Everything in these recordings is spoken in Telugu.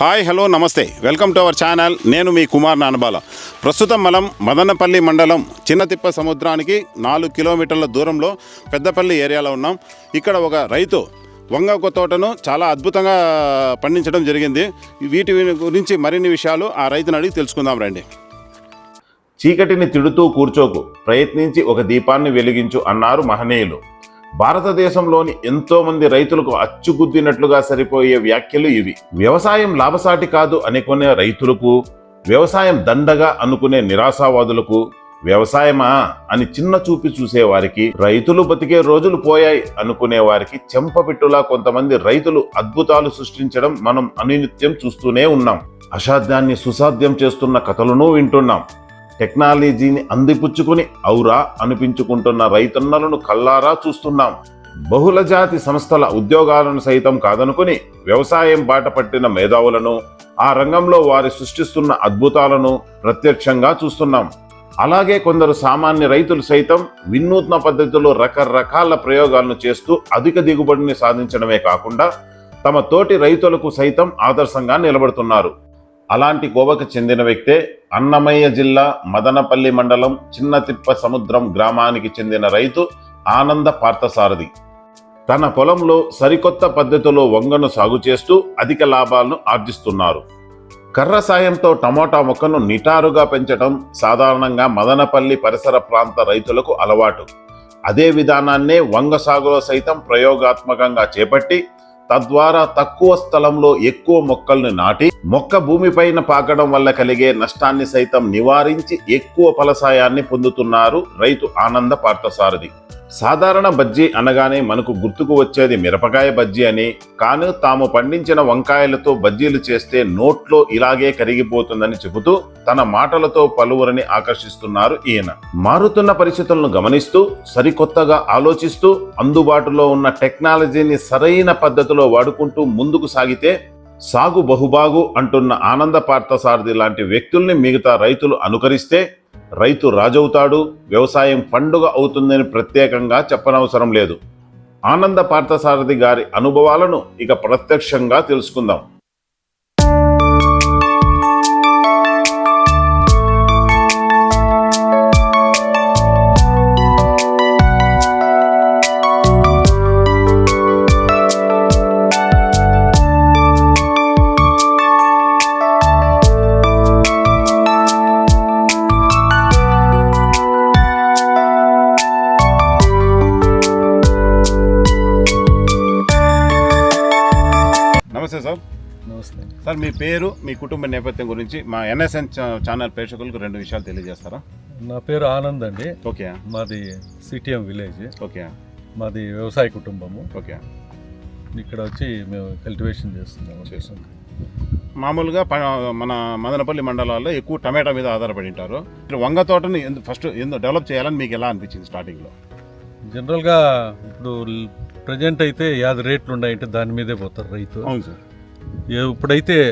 హాయ్ హలో నమస్తే. Welcome to our channel. నేను మీ కుమార్ నానబాల. ప్రస్తుతం మనం మదనపల్లి మండలం చిన్నతిప్ప సముద్రానికి నాలుగు కిలోమీటర్ల దూరంలో పెద్దపల్లి ఏరియాలో ఉన్నాం. ఇక్కడ ఒక రైతు వంగ తోటను చాలా అద్భుతంగా పండించడం జరిగింది. వీటి గురించి మరిన్ని విషయాలు ఆ రైతుని అడిగి తెలుసుకుందాం రండి. చీకటిని తిడుతూ కూర్చోకు. ప్రయత్నించి ఒక దీపాన్ని వెలిగించు అన్నారు మహనీయులు. భారతదేశంలోని ఎంతో మంది రైతులకు అచ్చుగుద్దినట్లుగా సరిపోయే వ్యాఖ్యలు ఇవి. వ్యవసాయం లాభసాటి కాదు అనుకునే రైతులకు వ్యవసాయం దండగా అనుకునే నిరాశావాదులకు వ్యవసాయమా అని చిన్న చూపి చూసేవారికి రైతులు బతికే రోజులు పోయాయి అనుకునే వారికి చెంపపెట్టులా కొంతమంది రైతులు అద్భుతాలు సృష్టించడం మనం అనినిత్యం చూస్తూనే ఉన్నాం. అసాధ్యాన్ని సుసాధ్యం చేస్తున్న కథలను వింటున్నాం. టెక్నాలజీని అందిపుచ్చుకుని ఔరా అనిపించుకుంటున్న రైతన్నలను కల్లారా చూస్తున్నాం. బహుళ జాతి సంస్థల ఉద్యోగాలను సైతం కాదనుకుని వ్యవసాయం బాట పట్టిన మేధావులను ఆ రంగంలో వారి సృష్టిస్తున్న అద్భుతాలను ప్రత్యక్షంగా చూస్తున్నాం. అలాగే కొందరు సామాన్య రైతులు సైతం వినూత్న పద్ధతిలో రకరకాల ప్రయోగాలను చేస్తూ అధిక దిగుబడిని సాధించడమే కాకుండా తమ తోటి రైతులకు సైతం ఆదర్శంగా నిలబడుతున్నారు. అలాంటి గోవకు చెందిన వ్యక్తే అన్నమయ్య జిల్లా మదనపల్లి మండలం చిన్నతిప్ప సముద్రం గ్రామానికి చెందిన రైతు ఆనంద పార్థసారథి. తన పొలంలో సరికొత్త పద్ధతిలో వంగను సాగు చేస్తూ అధిక లాభాలను ఆర్జిస్తున్నారు. కర్ర సాయంతో టమోటా మొక్కను నిటారుగా పెంచడం సాధారణంగా మదనపల్లి పరిసర ప్రాంత రైతులకు అలవాటు. అదే విధానాన్నే వంగ సాగులో సైతం ప్రయోగాత్మకంగా చేపట్టి తద్వారా తక్కువ స్థలంలో ఎక్కువ మొక్కల్ని నాటి మొక్క భూమిపైన పాకడం వల్ల కలిగే నష్టాన్ని సైతం నివారించి ఎక్కువ ఫలసాయాన్ని పొందుతున్నారు రైతు ఆనంద పార్థసారథి. సాధారణ బజ్జీ అనగానే మనకు గుర్తుకు వచ్చేది మిరపకాయ బజ్జీ అని. కాను తాము పండించిన వంకాయలతో బజ్జీలు చేస్తే నోట్లో ఇలాగే కరిగిపోతుందని చెబుతూ తన మాటలతో పలువురిని ఆకర్షిస్తున్నారు ఈయన. మారుతున్న పరిస్థితులను గమనిస్తూ సరికొత్తగా ఆలోచిస్తూ అందుబాటులో ఉన్న టెక్నాలజీని సరైన పద్ధతిలో వాడుకుంటూ ముందుకు సాగితే సాగు బహుబాగు అంటున్న ఆనంద పార్థసారథి లాంటి వ్యక్తుల్ని మిగతా రైతులు అనుకరిస్తే రైతు రాజవుతాడు వ్యవసాయం పండుగ అవుతుందని ప్రత్యేకంగా చెప్పనవసరం లేదు. ఆనంద పార్థసారథి గారి అనుభవాలను ఇక ప్రత్యక్షంగా తెలుసుకుందాం. నమస్తే. సార్ మీ పేరు మీ కుటుంబ నేపథ్యం గురించి మా ఎన్ఎస్ఎన్ ఛానల్ ప్రేక్షకులకు రెండు విషయాలు తెలియజేస్తారా? నా పేరు ఆనంద్ అండి. ఓకే. మాది సిటిఎం విలేజ్. ఓకే. మాది వ్యవసాయ కుటుంబము. ఓకే. ఇక్కడ వచ్చి మేము కల్టివేషన్ చేస్తున్నాము. చేస్తున్నాం. మామూలుగా మన మదనపల్లి మండలాల్లో ఎక్కువ టమాటా మీద ఆధారపడి ఉంటారు. వంగ తోటని ఫస్ట్ ఎందుకు డెవలప్ చేయాలని మీకు ఎలా అనిపించింది స్టార్టింగ్లో? జనరల్గా ఇప్పుడు ప్రజెంట్ అయితే యాది రేట్లు ఉన్నాయంటే దాని మీదే పోతారు రైతు. అవును సార్.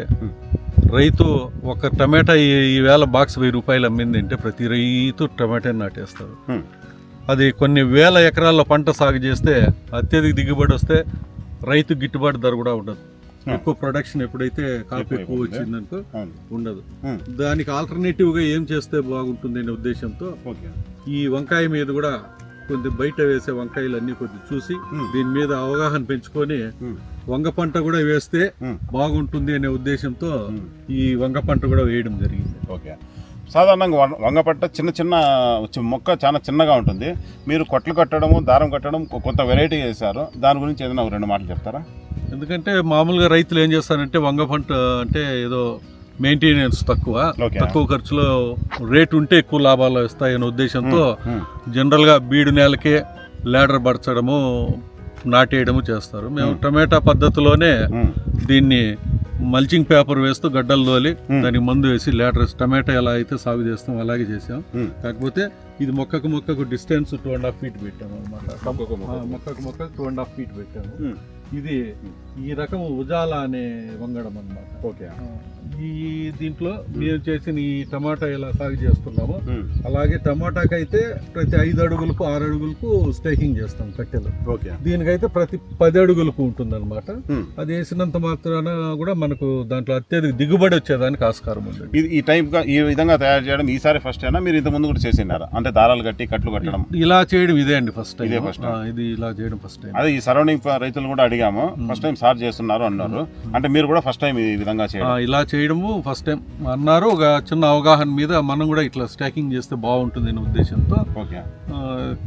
Hmm. రైతు ఒక టమాటా ఈ- ఈవేళ బాక్స్ వెయ్యి రూపాయలు అమ్మింది అంటే ప్రతి రైతు టమాటా నాటేస్తారు. అది కొన్ని వేల ఎకరాల్లో పంట సాగు చేస్తే అత్యధిక దిగుబడి వస్తే రైతు గిట్టుబాటు ధర కూడా ఉండదు. ఎక్కువ ప్రొడక్షన్ ఎప్పుడైతే కాపు ఎక్కువ. వచ్చిందనుకో ఉండదు. దానికి ఆల్టర్నేటివ్గా ఏం చేస్తే బాగుంటుంది అనే ఉద్దేశంతో ఈ వంకాయ మీద కూడా కొద్ది బయట వేసే వంకాయలు అన్ని కొద్ది చూసి. దీని మీద అవగాహన పెంచుకొని. వంగ పంట కూడా వేస్తే. బాగుంటుంది అనే ఉద్దేశంతో. ఈ వంగ పంట కూడా వేయడం జరిగింది ఓకే సాధారణంగా వంగ పంట చిన్న చిన్న మొక్క చాలా చిన్నగా ఉంటుంది మీరు కొట్లు కట్టడము దారం కట్టడం కొంత వెరైటీ చేశారు దాని గురించి ఏదైనా రెండు మాటలు చెప్తారా ఎందుకంటే మామూలుగా రైతులు ఏం చేస్తారంటే వంగ పంట అంటే ఏదో మెయింటెనెన్స్ తక్కువ. తక్కువ ఖర్చులో రేట్ ఉంటే ఎక్కువ లాభాలు వస్తాయనే ఉద్దేశంతో. జనరల్గా బీడు నేలకే లేడర్ పరచడము నాటేయడము చేస్తారు మేము. టమాటా పద్ధతిలోనే. దీన్ని మల్చింగ్ పేపర్ వేస్తూ గడ్డలు తోలి. దానికి మందు వేసి లేటర్ టమాటా ఎలా అయితే సాగు చేస్తాం అలాగే చేసాం. కాకపోతే ఇది మొక్కకు మొక్కకు distance two and half feet పెట్టాము అనమాట మొక్కకు మొక్కకు టూ అండ్ హాఫ్ ఫీట్ పెట్టాము. ఇది ఈ రకం ఉజాల అనే వంగడం అన్నమాట ఓకే ఈ దీంట్లో మేము చేసిన ఈ టమాటా ఇలా సాగు చేస్తున్నాము. అలాగే టమాటాకి అయితే ప్రతి ఐదు అడుగులకు ఆరు అడుగులకు స్టేకింగ్ చేస్తాం కట్టెలు. ఓకే. దీనికైతే ప్రతి పది అడుగులకు ఉంటుంది అనమాట అది వేసినంత మాత్రాన కూడా మనకు దాంట్లో అత్యధిక దిగుబడి వచ్చేదానికి ఆస్కారం ఉంది ఇది ఈ టైప్గా ఈ విధంగా తయారు చేయడం ఈసారి ఫస్ట్ అయినా మీరు ఇంత ముందు కూడా చేసినారా అంటే దారాలు కట్టి కట్లు కట్టడం. ఇలా చేయడం ఇదే అండి ఫస్ట్ ఇదే time. ఇది ఇలా చేయడం ఫస్ట్ టైం అదే ఈ సరౌండింగ్ రైతులు కూడా అడిగాము. ఫస్ట్ టైం సార్ చేస్తున్నారు అన్నారు. అంటే మీరు కూడా ఫస్ట్ టైం ఈ విధంగా చేయడం. ఇలా చేయడము ఫస్ట్ టైం అన్నారు. ఒక చిన్న అవగాహన మీద మనం కూడా ఇట్లా స్టాకింగ్ చేస్తే బాగుంటుంది అనే ఉద్దేశంతో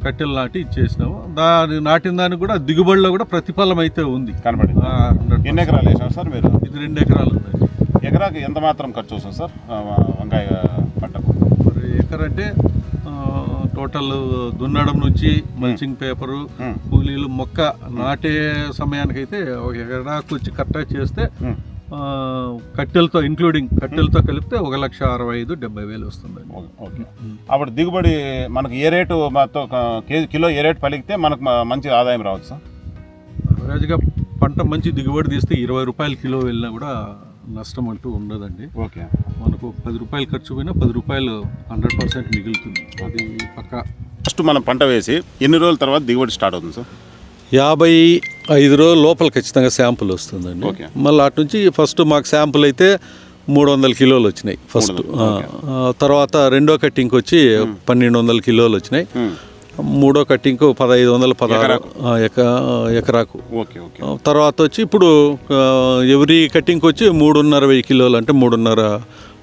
కట్టెలు నాటి ఇచ్చేసినాము దాని నాటిన దానికి కూడా దిగుబడిలో కూడా ప్రతిఫలం అయితే ఉంది. కనపడింది ఆ, 100%. ఎన్ని ఎకరాలు వేసాం సార్ మీరు? ఇది రెండు ఎకరాలు ఉందండి ఎకరాకి ఎంత మాత్రం ఖర్చు వస్తుంది సార్ వంకాయ పంటకు? మరి ఎకరంటే టోటల్ దున్నడం నుంచి మల్చింగ్ పేపరు కూలీలు మొక్క నాటే సమయానికైతే ఒక ఎకరాకు వచ్చి కట్టా చేస్తే కట్టెలతో ఇంక్లూడింగ్ కట్టెలతో కలిపితే ఒక లక్ష అరవై ఐదు డెబ్బై వేలు వస్తుందండి ఓకే, ఓకే. అప్పుడు దిగుబడి మనకు ఏ రేటు కేజీ కిలో ఏ రేటు పలికితే మనకు మంచి ఆదాయం రావచ్చు సార్? యావరేజ్గా పంట మంచి దిగుబడి తీస్తే ఇరవై రూపాయల కిలో వెళ్ళినా కూడా నష్టం అంటూ ఉండదండి. ఓకే. మనకు పది రూపాయలు ఖర్చు పోయినా పది రూపాయలు హండ్రెడ్ పర్సెంట్ మిగులుతుంది. అది పక్క. ఫస్ట్ మనం పంట వేసి ఎన్ని రోజుల తర్వాత దిగుబడి స్టార్ట్ అవుతుంది సార్? యాభై ఐదు రోజుల లోపల ఖచ్చితంగా శాంపుల్ వస్తుందండి. మళ్ళీ అటు నుంచి ఫస్ట్ మాకు శాంపుల్ అయితే మూడు వందల కిలోలు వచ్చినాయి ఫస్ట్. తర్వాత రెండో కట్టింగ్ వచ్చి పన్నెండు వందల కిలోలు వచ్చినాయి. మూడో కట్టింగ్ పదహైదు వందల పదహారు ఎకరాకు. తర్వాత వచ్చి ఇప్పుడు ఎవ్రీ కట్టింగ్కి వచ్చి మూడున్నర వెయ్యి కిలోలు అంటే మూడున్నర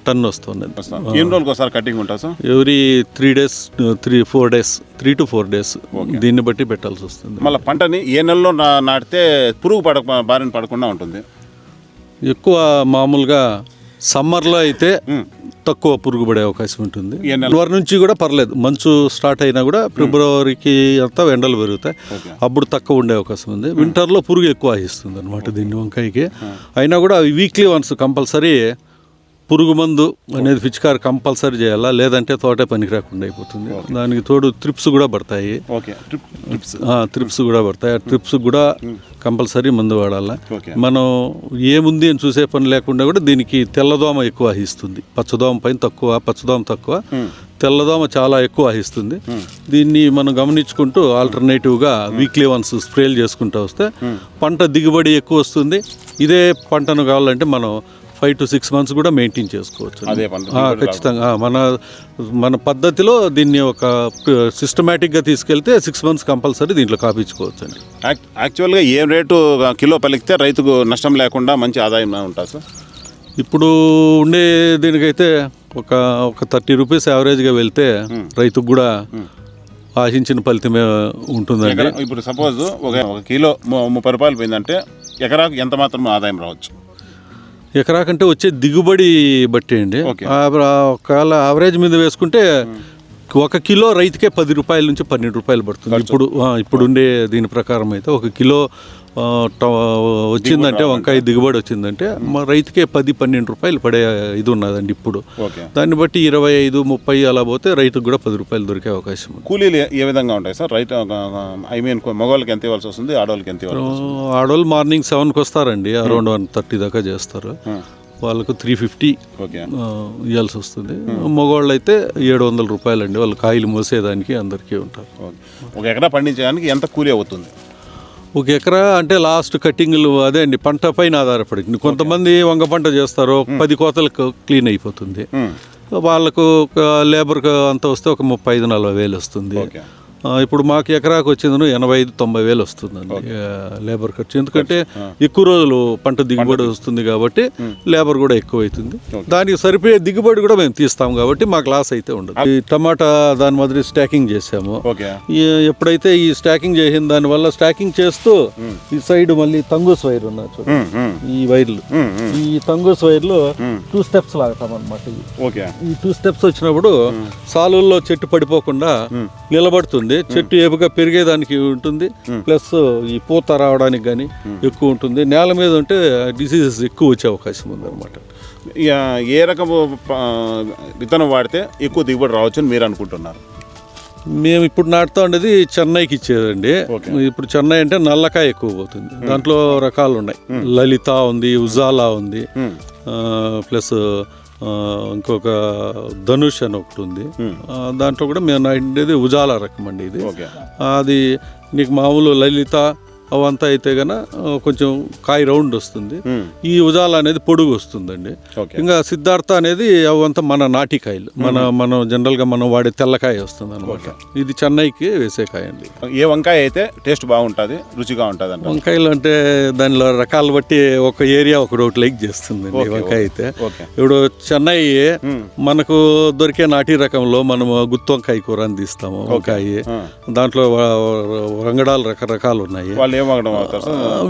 టన్ వస్తుంది. వస్తాం ఎన్ని రోజులకు ఒకసారి కటింగ్ ఉంటుంది sir? Every three days three four days three to four days దీన్ని బట్టి పెట్టాల్సి వస్తుంది. మళ్ళీ పంటని ఏ నెలలో నాటితే పురుగు పడ బారిన పడకుండా ఉంటుంది? ఎక్కువ మామూలుగా సమ్మర్లో అయితే తక్కువ పురుగు పడే అవకాశం ఉంటుంది? ఫిబ్రవరి నుంచి కూడా పర్లేదు. మంచు స్టార్ట్ అయినా కూడా ఫిబ్రవరికి అంతా ఎండలు పెరుగుతాయి. అప్పుడు తక్కువ ఉండే అవకాశం ఉంది. వింటర్లో పురుగు ఎక్కువ ఆహిస్తుంది అనమాట దీన్ని వంకాయకి. అయినా కూడా వీక్లీ వన్స్ కంపల్సరీ పురుగు మందు అనేది పిచికారి కంపల్సరీ చేయాలా? లేదంటే తోటే పనికి రాకుండా అయిపోతుంది. దానికి తోడు త్రిప్స్ కూడా పడతాయి. ట్రిప్స్. త్రిప్స్ కూడా పడతాయి. ఆ త్రిప్స్ కూడా కంపల్సరీ మందు వాడాలా? మనం ఏముంది అని చూసే పని లేకుండా కూడా దీనికి తెల్లదోమ ఎక్కువ ఆహిస్తుంది. పచ్చదోమ పైన తక్కువ పచ్చదోమ తక్కువ. తెల్లదోమ చాలా ఎక్కువ ఆహిస్తుంది. దీన్ని మనం గమనించుకుంటూ ఆల్టర్నేటివ్గా వీక్లీ వన్స్ స్ప్రేలు చేసుకుంటూ వస్తే పంట దిగుబడి ఎక్కువ వస్తుంది. ఇదే పంటను కావాలంటే మనం ఫైవ్ టు సిక్స్ మంత్స్ కూడా మెయింటైన్ చేసుకోవచ్చు. అదే ఖచ్చితంగా. మన మన పద్ధతిలో దీన్ని ఒక సిస్టమేటిక్గా తీసుకెళ్తే సిక్స్ మంత్స్ కంపల్సరీ దీంట్లో కాపించుకోవచ్చు అండి యాక్- యాక్చువల్గా ఏ రేటు కిలో పలికితే రైతుకు నష్టం లేకుండా మంచి ఆదాయం ఉంటుంది సార్? ఇప్పుడు ఉండే దీనికైతే ఒక ఒక థర్టీ రూపీస్ యావరేజ్గా వెళ్తే రైతుకు కూడా ఆశించిన ఫలితమే ఉంటుందండి. ఇప్పుడు సపోజ్ ఒక ఒక కిలో ముప్పై రూపాయలు పోయిందంటే ఎకరాకు ఎంత మాత్రం ఆదాయం రావచ్చు? ఎకరా కంటే వచ్చే దిగుబడి బట్టి అండి. ఒకవేళ యావరేజ్ మీద వేసుకుంటే ఒక కిలో రైతుకే పది రూపాయల నుంచి పన్నెండు రూపాయలు పడుతుంది. ఇప్పుడు ఇప్పుడు ఉండే దీని ప్రకారం అయితే ఒక కిలో వచ్చిందంటే వంకాయ దిగుబడి వచ్చిందంటే మా రైతుకే పది పన్నెండు రూపాయలు పడే ఇది ఉన్నదండి ఇప్పుడు. ఓకే. దాన్ని బట్టి ఇరవై ఐదు ముప్పై అలా పోతే రైతుకు కూడా పది రూపాయలు దొరికే అవకాశం ఉంది. కూలీలు ఏ- విధంగా ఉంటాయి సార్? రైతు ఐ మీన్ మగవాళ్ళకి ఎంత ఇవ్వాల్సి వస్తుంది? ఆడవాళ్ళకి ఎంత ఆడవాళ్ళు మార్నింగ్ సెవెన్కి వస్తారండి. అరౌండ్ వన్ థర్టీ దాకా చేస్తారు. వాళ్ళకు త్రీ ఫిఫ్టీ ఓకే. ఇవ్వాల్సి వస్తుంది. మగవాళ్ళు అయితే ఏడు వందల రూపాయలండి. వాళ్ళు కాయలు మోసేదానికి అందరికీ ఉంటారు. ఒక ఎకరా పండించడానికి ఎంత కూలీ అవుతుంది? ఒక ఎకరా అంటే లాస్ట్ కటింగ్లు అదే అండి. పంట పైన ఆధారపడి. కొంతమంది వంగ పంట చేస్తారు పది కోతలకు క్లీన్ అయిపోతుంది. వాళ్ళకు లేబర్కి అంత వస్తే ఒక ముప్పై ఐదు నలభై వేలు వస్తుంది. ఇప్పుడు మాకు ఎకరాకు వచ్చింది ఎనభై ఐదు తొంభై వేలు వస్తుందండి లేబర్ ఖర్చు. ఎందుకంటే ఎక్కువ రోజులు పంట దిగుబడి వస్తుంది కాబట్టి లేబర్ కూడా ఎక్కువ అవుతుంది దానికి సరిపోయే దిగుబడి కూడా మేము తీస్తాం కాబట్టి మాకు లాస్ అయితే ఉండదు. ఈ టమాటా దాని మాదిరి స్టాకింగ్ చేసాము ఎప్పుడైతే ఈ స్టాకింగ్ చేసిన దాని వల్ల స్టాకింగ్ చేస్తూ ఈ సైడ్ మళ్ళీ తంగూస్ వైర్ ఉన్నా చూడండి ఉమ్, ఉమ్, ఈ వైర్లు. ఈ తంగూస్ వైర్లు టూ స్టెప్స్ లాగుతాం అనమాట ఈ టూ స్టెప్స్ వచ్చినప్పుడు సాలుల్లో చెట్టు పడిపోకుండా నిలబడుతుంది. చెట్టు ఏపుగా పెరిగేదానికి ఉంటుంది. ప్లస్ ఈ పూత రావడానికి కానీ ఎక్కువ ఉంటుంది. నేల మీద ఉంటే డిసీజెస్ ఎక్కువ వచ్చే అవకాశం ఉంది అనమాట ఇక ఏ రకము విత్తనం వాడితే ఎక్కువ దిగుబడి రావచ్చు అని మీరు అనుకుంటున్నారు? మేము ఇప్పుడు నాటుతా ఉండేది చెన్నైకి ఇచ్చేదండి. ఇప్పుడు చెన్నై అంటే నల్లకాయ ఎక్కువ పోతుంది. దాంట్లో రకాలు ఉన్నాయి. లలిత ఉంది ఉజాలా ఉంది. ప్లస్ ఇంకొక ధనుష్ అని ఒకటి ఉంది. ఆ, దాంట్లో కూడా మేము నాటిండేది ఉజాలా రకం అండి ఇది. అది నీకు మామూలు లలిత అవంతా అయితే గన కొంచెం కాయ రౌండ్ వస్తుంది. ఈ ఉజాల అనేది పొడుగు వస్తుందండి. ఇంకా సిద్ధార్థ అనేది అవంతా మన నాటికాయలు మన మనం జనరల్గా మనం వాడే తెల్లకాయ వస్తుంది అనమాట ఇది చెన్నైకి వేసే కాయ అండి. ఏ వంకాయ అయితే టేస్ట్ బాగుంటుంది రుచిగా ఉంటుంది వంకాయలు అంటే దానిలో రకాలు బట్టి ఒక ఏరియా ఒకటి లైక్ చేస్తుందండి వంకాయ అయితే. ఇప్పుడు చెన్నై మనకు దొరికే నాటి రకంలో మనం గుత్తి వంకాయ కూర అని తీస్తాము వంకాయ. దాంట్లో వంగడాలు రకరకాలు ఉన్నాయి.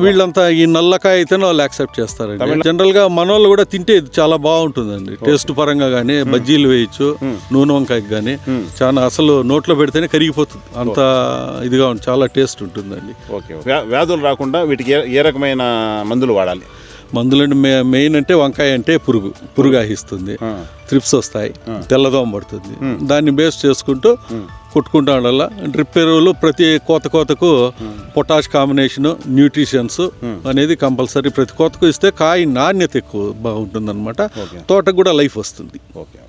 వీళ్ళంతా ఈ నల్లకాయ అయితేనే వాళ్ళు యాక్సెప్ట్ చేస్తారండి. జనరల్గా మనోళ్ళు కూడా తింటే చాలా బాగుంటుందండి. టేస్ట్ పరంగా కానీ బజ్జీలు వేయచ్చు నూనె వంకాయకి కానీ చాలా అసలు నోట్లో పెడితేనే కరిగిపోతుంది. అంత ఇదిగా చాలా టేస్ట్ ఉంటుందండి. ఓకే. వ్యాధులు రాకుండా వీటికి ఏ రకమైన మందులు వాడాలి? మందులండి మే మెయిన్ అంటే వంకాయ అంటే పురుగు పురుగు ఆహిస్తుంది త్రిప్స్ వస్తాయి తెల్లదోమ పడుతుంది. దాన్ని బేస్ చేసుకుంటూ కొట్టుకుంటా ఉండాల. డ్రిప్ ఎరువులు ప్రతి కోత కోతకు పొటాష్ కాంబినేషన్ న్యూట్రిషన్స్ అనేది కంపల్సరీ. ప్రతి కోతకు ఇస్తే కాయ నాణ్యత ఎక్కువ బాగుంటుంది అనమాట ఓకే. తోటకు కూడా లైఫ్ వస్తుంది. ఓకే.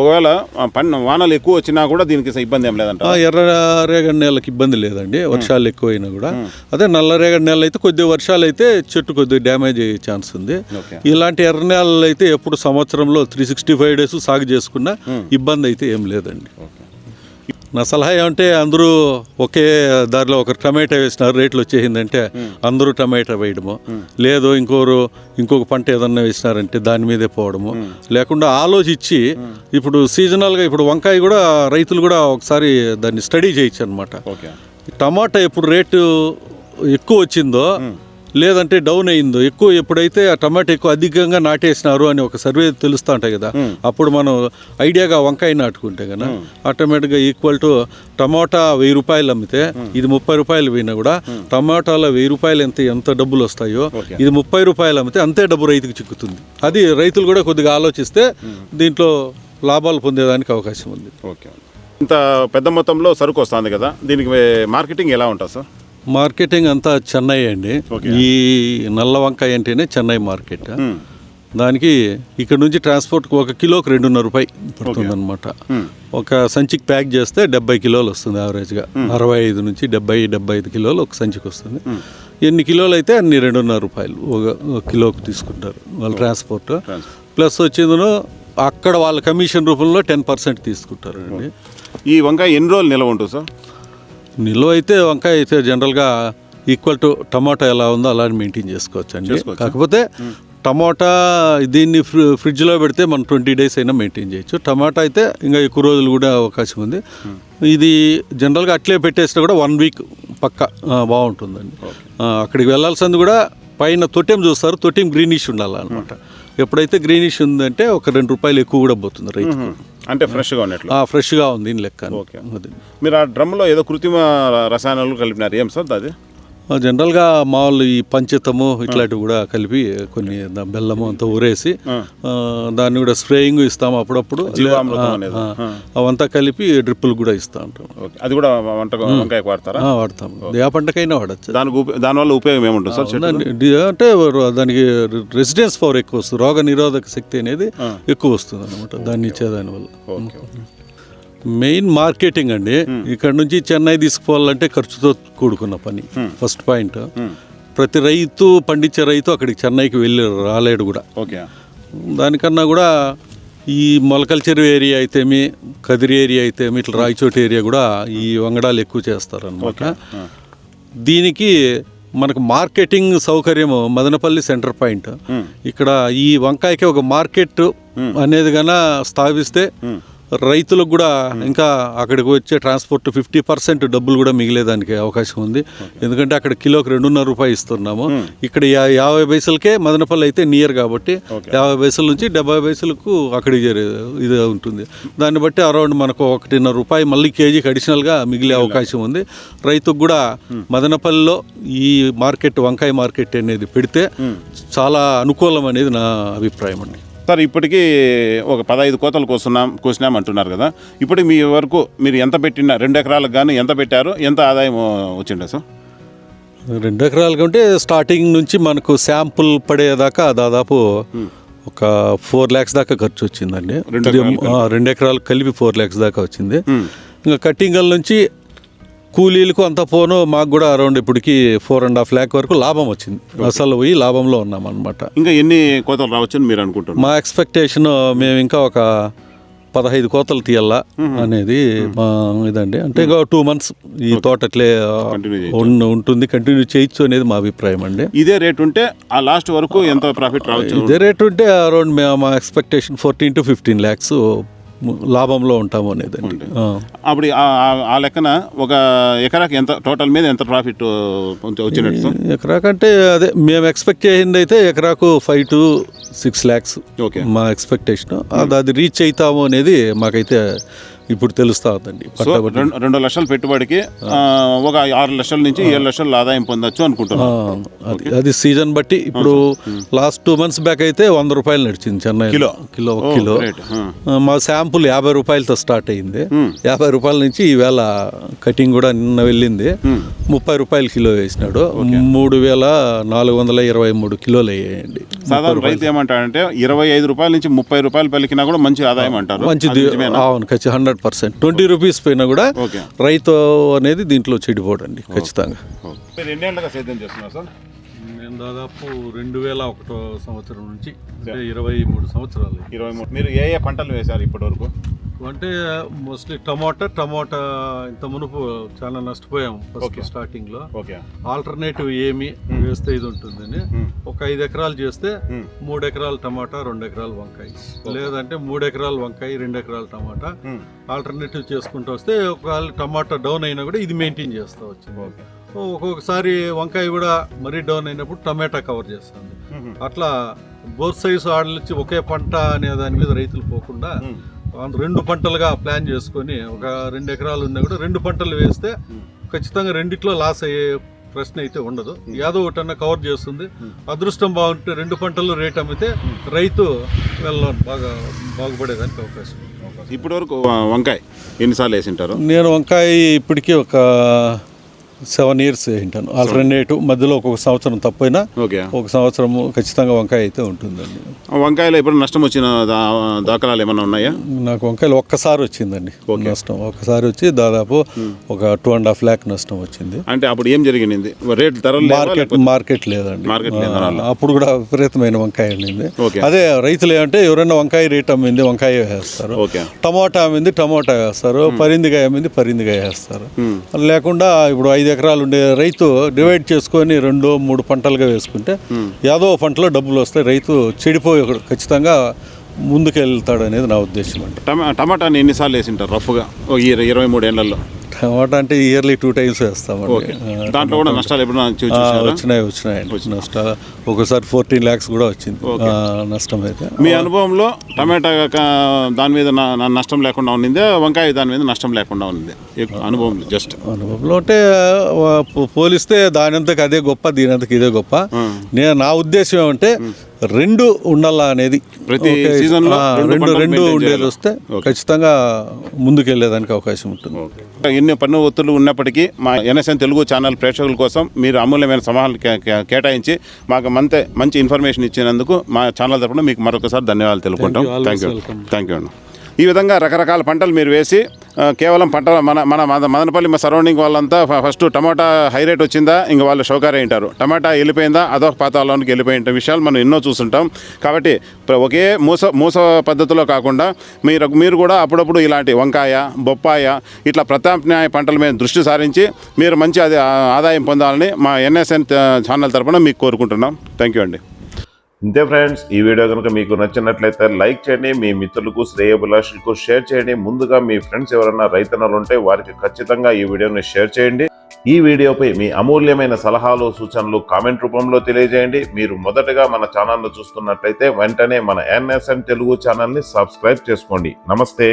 ఒకవేళ పన్ను వానలు ఎక్కువ వచ్చినా కూడా దీనికి ఇబ్బంది ఏం లేదంట ఎర్ర రేగడి నేలకి ఇబ్బంది లేదండి వర్షాలు ఎక్కువైనా కూడా. అదే నల్ల రేగడి నేల అయితే కొద్దిగా వర్షాలు అయితే చెట్టు కొద్దిగా డ్యామేజ్ అయ్యే ఛాన్స్ ఉంది. ఇలాంటి ఎర్ర నేలలు అయితే ఎప్పుడు సంవత్సరంలో త్రీ సిక్స్టీ ఫైవ్ డేస్ సాగు చేసుకున్నా ఇబ్బంది అయితే ఏం లేదండి. ఓకే. నా సలహా ఏమంటే అందరూ ఒకే దారిలో ఒక టమాటా వేసినారు రేట్లు వచ్చేసిందంటే అందరూ టమాటా వేయడము. లేదు ఇంకోరు ఇంకొక పంట ఏదన్నా వేసినారంటే దాని మీదే పోవడము. లేకుండా ఆలోచించి ఇప్పుడు సీజనల్గా ఇప్పుడు వంకాయ కూడా రైతులు కూడా ఒకసారి దాన్ని స్టడీ చేయొచ్చు అనమాట ఓకే. టమాటా ఎప్పుడు రేటు ఎక్కువ వచ్చిందో లేదంటే డౌన్ అయిందో ఎక్కువ ఎప్పుడైతే ఆ టమాటా ఎక్కువ అధికంగా నాటేసినారు అని ఒక సర్వే తెలుస్తూ ఉంటాయి కదా అప్పుడు మనం ఐడియాగా వంకాయ నాటుకుంటే కదా ఆటోమేటిక్గా ఈక్వల్ టు టమాటా వెయ్యి రూపాయలు అమ్మితే ఇది ముప్పై రూపాయలు పోయినా కూడా టమాటాలో వెయ్యి రూపాయలు ఎంత ఎంత డబ్బులు వస్తాయో. ఇది ముప్పై రూపాయలు అమ్మితే అంతే డబ్బు రైతుకు చిక్కుతుంది. అది రైతులు కూడా కొద్దిగా ఆలోచిస్తే దీంట్లో లాభాలు పొందేదానికి అవకాశం ఉంది. ఓకే. ఇంత పెద్ద మొత్తంలో సరుకు వస్తుంది కదా దీనికి మార్కెటింగ్ ఎలా ఉంటుంది సార్? మార్కెటింగ్ అంతా చెన్నై అండి. ఈ నల్ల వంకాయ అంటేనే చెన్నై మార్కెట్. ఉమ్, దానికి ఇక్కడ నుంచి ట్రాన్స్పోర్ట్కి ఒక కిలోకి రెండున్నర రూపాయి పడుతుంది అనమాట ఉమ్, ఒక సంచికి ప్యాక్ చేస్తే డెబ్బై కిలోలు వస్తుంది యావరేజ్గా. అరవై ఐదు నుంచి డెబ్బై డెబ్బై ఐదు కిలోలు ఒక సంచికి వస్తుంది. ఎన్ని కిలోలు అయితే అన్ని రెండున్నర రూపాయలు ఒక కిలోకి తీసుకుంటారు వాళ్ళ ట్రాన్స్పోర్ట్. ట్రాన్స్- ప్లస్ వచ్చేందును అక్కడ వాళ్ళ కమిషన్ రూపంలో టెన్ పర్సెంట్ తీసుకుంటారు అండి ఈ వంకాయ ఎన్ని రోజులు నిల్వ ఉంటుంది సార్? నిల్వ అయితే వంకాయ అయితే జనరల్గా ఈక్వల్ టు టమాటా ఎలా ఉందో అలా మెయింటైన్ చేసుకోవచ్చు అండి? కాకపోతే టమాటా దీన్ని ఫ్రి ఫ్రిడ్జ్లో పెడితే మనం ట్వంటీ డేస్ అయినా మెయింటైన్ చేయొచ్చు. టమాటా అయితే ఇంకా ఎక్కువ రోజులు కూడా అవకాశం ఉంది. ఇది జనరల్గా అట్లే పెట్టేసినా కూడా వన్ వీక్ పక్క బాగుంటుందండి. అక్కడికి వెళ్ళాల్సింది కూడా పైన తొట్టెం చూస్తారు తొట్టెం గ్రీనిష్ ఉండాలన్నమాట. ఎప్పుడైతే గ్రీనిష్ ఉందంటే ఒక రెండు రూపాయలు ఎక్కువ కూడా పోతుంది రైతు అంటే ఫ్రెష్గా ఉన్నట్లు. ఫ్రెష్గా ఉంది దీని లెక్క. ఓకే. మీరు ఆ డ్రమ్లో ఏదో కృత్రిమ రసాయనాలు కలిపినారు. ఏం సార్ అది? జనరల్గా మామూలు ఈ పంచతము ఇట్లాంటివి కూడా కలిపి కొన్ని బెల్లము అంతా ఊరేసి దాన్ని కూడా స్ప్రేయింగ్ ఇస్తాము అప్పుడప్పుడు. అవంతా కలిపి డ్రిప్పులు కూడా ఇస్తూ ఉంటాం ఓకే. అది కూడా వంట వంకాయకు వాడతారా? ఆ, వాడతాము. ఏ పంటకైనా వాడచ్చు. దానికి దానివల్ల ఉపయోగం ఏముంటుంది సార్ అంటే దానికి రెసిడెన్స్ పవర్ ఎక్కువ వస్తుంది. రోగ నిరోధక శక్తి అనేది ఎక్కువ వస్తుంది అనమాట దాన్ని ఇచ్చేదానివల్ల ఓకే ఓకే. మెయిన్ మార్కెటింగ్ అండి. ఇక్కడ నుంచి చెన్నై తీసుకుపోవాలంటే ఖర్చుతో కూడుకున్న పని. ఫస్ట్ పాయింట్ ప్రతి రైతు పండించే రైతు అక్కడికి చెన్నైకి వెళ్ళి రాలేడు కూడా. ఓకే. దానికన్నా కూడా ఈ మొలకల్చర్ ఏరియా అయితేమి కదిరి ఏరియా అయితేమి ఇట్లా రాయచోటి ఏరియా కూడా ఈ వంగడాలు ఎక్కువ చేస్తారనమాట దీనికి మనకు మార్కెటింగ్ సౌకర్యము మదనపల్లి సెంటర్ పాయింట్. ఇక్కడ ఈ వంకాయకి ఒక మార్కెట్ అనేది గన స్థాపిస్తే రైతులకు కూడా ఇంకా అక్కడికి వచ్చే ట్రాన్స్పోర్ట్ ఫిఫ్టీ పర్సెంట్ డబ్బులు కూడా మిగిలేదానికి అవకాశం ఉంది. ఎందుకంటే అక్కడ కిలోకి రెండున్నర రూపాయి ఇస్తున్నాము. ఇక్కడ యా- యాభై పైసలకే మదనపల్లి అయితే నియర్ కాబట్టి యాభై పైసల నుంచి డెబ్బై పైసలకు అక్కడికి ఇది ఉంటుంది. దాన్ని బట్టి అరౌండ్ మనకు ఒకటిన్నర రూపాయి మళ్ళీ కేజీకి అడిషనల్గా మిగిలే అవకాశం ఉంది. రైతుకు కూడా మదనపల్లిలో ఈ మార్కెట్ వంకాయ మార్కెట్ అనేది పెడితే చాలా అనుకూలం అనేది నా అభిప్రాయం అండి. సార్ ఇప్పటికీ ఒక పదహైదు కోతలు కోస్తున్నాం కోసినాం అంటున్నారు కదా. ఇప్పటికి మీ వరకు మీరు ఎంత పెట్టిన రెండు ఎకరాలకు కానీ ఎంత పెట్టారు ఎంత ఆదాయం వచ్చిండే సార్? రెండు ఎకరాలు కంటే స్టార్టింగ్ నుంచి మనకు శాంపుల్ పడేదాకా దాదాపు ఒక ఫోర్ ల్యాక్స్ దాకా ఖర్చు వచ్చిందండి. రెండు ఎకరాలు కలిపి. ఫోర్ ల్యాక్స్ దాకా వచ్చింది. ఇంకా కట్టింగల్ నుంచి కూలీలకు అంత పోను మాకు కూడా అరౌండ్ ఇప్పటికి ఫోర్ అండ్ హాఫ్ ల్యాక్ వరకు లాభం వచ్చింది. అసలు పోయి లాభంలో ఉన్నాం అనమాట ఇంకా ఎన్ని కోతలు రావచ్చు మీరు అనుకుంటున్నారు? మా ఎక్స్పెక్టేషన్ మేము ఇంకా ఒక పదహైదు కోతలు తీయాలా అనేది మా ఇదండి. అంటే ఇంకా టూ మంత్స్ ఈ తోట అట్లే ఉంటుంది కంటిన్యూ చేయొచ్చు అనేది మా అభిప్రాయం అండి. ఇదే రేట్ ఉంటే ఆ లాస్ట్ వరకు ఎంత ప్రాఫిట్ రావచ్చు? ఇదే రేట్ ఉంటే అరౌండ్ మా expectation fourteen to fifteen lakhs లాభంలో ఉంటాము అనేది అప్పుడు ఆ- లెక్కన ఒక ఎకరాకి ఎంత టోటల్ మీద ఎంత ప్రాఫిట్ వచ్చినట్టు? ఎకరాకంటే అదే మేము ఎక్స్పెక్ట్ చేసింది అయితే ఎకరాకు five to six lakhs okay. మా ఎక్స్పెక్టేషన్. అది అది రీచ్ అవుతాము అనేది మాకైతే ఇప్పుడు తెలుస్తా ఉందండి. సో రెండు రెండు లక్షల పెట్టుబడికి ఆ, ఒక ఆరు లక్షల నుంచి ఏడు లక్షల ఆదాయం పొందొచ్చు అనుకుంటున్నాను. అది అది సీజన్ బట్టి ఇప్పుడు లాస్ట్ టూ మంత్స్ బ్యాక్ అయితే వంద రూపాయలు నడిచింది చెన్నై కిలో. కిలో ఒక ఓ, కిలో. great. ఆ. ఆ, మా శాంపుల్ యాభై రూపాయలతో స్టార్ట్ అయింది. యాభై రూపాయల నుంచి ఈవేళ కటింగ్ కూడా నిన్న వెళ్ళింది. ముప్పై రూపాయలు కిలో వేసినాడు. మూడు వేల నాలుగు వందల ఇరవై మూడు కిలోలు అయ్యాయండి సాధారణ రైతు ఏమంటాడంటే ఇరవై ఐదు రూపాయల నుంచి ముప్పై రూపాయలు పలికినా కూడా మంచి ఆదాయం అంటారు. మంచి? అవును ఖచ్చితంగా. హండ్రెడ్ పర్సెంట్ ట్వంటీ రూపీస్ పోయినా కూడా రైతు అనేది దీంట్లో చెడిపోడండి ఖచ్చితంగా. మీరు ఎన్నేళ్ళగా సేద్యం చేస్తున్నారు సార్? నేను దాదాపు రెండు వేల ఒకటో సంవత్సరం నుంచి అంటే ఇరవై మూడు సంవత్సరాలు. ఇరవై మూడు. మీరు ఏ ఏ పంటలు వేశారు ఇప్పటి వరకు అంటే మోస్ట్లీ టమాటా టమాటా ఇంత మునుపు చాలా నష్టపోయాం ఫస్ట్. స్టార్టింగ్లో ఓకే ఆల్టర్నేటివ్ ఏమి వేస్తే ఇది ఉంటుందని Hmm. ఒక ఐదు ఎకరాలు చేస్తే Hmm. మూడు ఎకరాలు టమాటా రెండు ఎకరాలు వంకాయ లేదంటే మూడు ఎకరాలు వంకాయ రెండు ఎకరాలు టమాటా Hmm. ఆల్టర్నేటివ్ చేసుకుంటూ వస్తే ఒకవేళ టమాటా డౌన్ అయినా కూడా ఇది మెయింటైన్ చేస్తూ వచ్చింది ఒక్కొక్కసారి వంకాయ కూడా మరీ డౌన్ అయినప్పుడు టమాటా కవర్ చేస్తుంది Hmm. అట్లా బోత్ సైడ్స్ ఆడలిచ్చి ఒకే పంట అనే దాని మీద రైతులు పోకుండా Hmm. రెండు పంటలుగా ప్లాన్ చేసుకొని ఒక రెండు ఎకరాలు ఉన్నా కూడా రెండు పంటలు వేస్తే ఖచ్చితంగా రెండిట్లో లాస్ అయ్యే ప్రశ్న అయితే ఉండదు. ఏదో ఒకటన్నా కవర్ చేస్తుంది. అదృష్టం బాగుంటే రెండు పంటలు రేట్ అమ్మితే రైతు వెళ్ళ బాగా బాగుపడేదానికి అవకాశం ఉంది. ఇప్పటి వరకు వంకాయ ఎన్నిసార్లు వేసింటారు? నేను వంకాయ ఇప్పటికీ ఒక సెవెన్ ఇయర్స్ వేయింటాను ఆల్టర్నేటివ్ మధ్యలో ఒక్కొక్క సంవత్సరం తప్పైనా ఒక సంవత్సరము ఖచ్చితంగా వంకాయ అయితే ఉంటుందండి. వంకాయలో ఎప్పుడు నష్టం వచ్చిన దాఖలాలు ఏమైనా ఉన్నాయా? నాకు వంకాయలు ఒక్కసారి వచ్చిందండి నష్టం. ఒక్కసారి వచ్చి దాదాపు ఒక టూ అండ్ హాఫ్ ల్యాక్ నష్టం వచ్చింది. అంటే అప్పుడు ఏం జరిగింది? రేట్లు ధరలు లేవా మార్కెట్ మార్కెట్ లేదండి. మార్కెట్ లేదా ఆ, అప్పుడు కూడా విపరీతమైన వంకాయ వెళ్ళింది. అదే రైతులు ఏమంటే ఎవరైనా వంకాయ రేట్ అమ్మింది వంకాయ వేస్తారు. టమోటా అమ్మింది టమోటా వేస్తారు. పరిందికాయ అమ్మింది పరిందికాయ వేస్తారు. Hmm. లేకుండా ఇప్పుడు ఐదు ఎకరాలు ఉండే రైతు డివైడ్ చేసుకొని రెండు మూడు పంటలుగా వేసుకుంటే ఏదో పంటలో డబ్బులు వస్తాయి రైతు చెడిపోయి ఖచ్చితంగా ముందుకెళ్తాడు అనేది నా ఉద్దేశం అండి. టమా టమాటాని ఎన్నిసార్లు వేసింటారు రఫ్గా ఇరవై మూడు ఏళ్ళలో? టమాటా అంటే ఇయర్లీ టూ టైమ్స్ వేస్తామండి. దాంట్లో కూడా నష్టాలు ఎప్పుడైనా వచ్చినాయి వచ్చినాయండి నష్టాలు. ఒకసారి ఫోర్టీన్ ల్యాక్స్ కూడా వచ్చింది. నష్టం అయితే. మీ అనుభవంలో టమాటా దాని మీద నష్టం లేకుండా ఉండిందే వంకాయ దాని మీద నష్టం లేకుండా ఉంది ఎక్కువ అనుభవం జస్ట్. అనుభవంలో అంటే పోలిస్తే దానంతకు అదే గొప్ప దీనంతకు ఇదే గొప్ప. నేను నా ఉద్దేశం ఏమంటే రెండు ఉండాలా అనేది ప్రతి. సీజన్లో రెండు రెండు ఉండేది. వస్తే ఖచ్చితంగా ముందుకెళ్ళేదానికి అవకాశం ఉంటుంది ఎన్ని పన్ను ఒత్తులు ఉన్నప్పటికీ మా ఎన్ఎస్ఎన్ తెలుగు ఛానల్ ప్రేక్షకుల కోసం మీరు అమూల్యమైన సమాహాలు కేటాయించి మాకు మంతే మంచి ఇన్ఫర్మేషన్ ఇచ్చినందుకు మా ఛానల్ తరపున మీకు మరొకసారి ధన్యవాదాలు తెలుపుకుంటాం. Thank you. థ్యాంక్ యూ అండి ఈ విధంగా రకరకాల పంటలు మీరు వేసి కేవలం పంట మన మన మద- మదనపల్లి మా సరౌండింగ్ వాళ్ళంతా ఫస్ట్ టమాటా హై రేట్ వచ్చిందా ఇంక వాళ్ళు షౌకారు ఉంటారు. టమాటా వెళ్ళిపోయిందా అదొక పాతాలోనికి వెళ్ళిపోయిన విషయాలు మనం ఎన్నో చూస్తుంటాం. కాబట్టి ఒకే మూస మూస పద్ధతిలో కాకుండా మీరు మీరు కూడా అప్పుడప్పుడు ఇలాంటి వంకాయ బొప్పాయ ఇట్లా ప్రత్యామ్నాయ పంటల మీద దృష్టి సారించి మీరు మంచి అది ఆదాయం పొందాలని మా ఎన్ఎస్ఎన్ ఛానల్ తరపున మీకు కోరుకుంటున్నాం. థ్యాంక్ యూ అండి. ఇంతే ఫ్రెండ్స్ ఈ వీడియో కనుక మీకు నచ్చినట్లయితే లైక్ చేయండి మీ మిత్రులకు శ్రేయభిలాషులకు షేర్ చేయండి. ముందుగా మీ ఫ్రెండ్స్ ఎవరైనా రైతన్నలు ఉంటే వారికి ఖచ్చితంగా ఈ వీడియోని షేర్ చేయండి. ఈ వీడియోపై మీ అమూల్యమైన సలహాలు సూచనలు కామెంట్ రూపంలో తెలియజేయండి. మీరు మొదటగా మన ఛానల్ను చూస్తున్నట్లయితే వెంటనే మన ఎన్ఎస్ఎన్ తెలుగు ఛానల్ని సబ్స్క్రైబ్ చేసుకోండి. నమస్తే.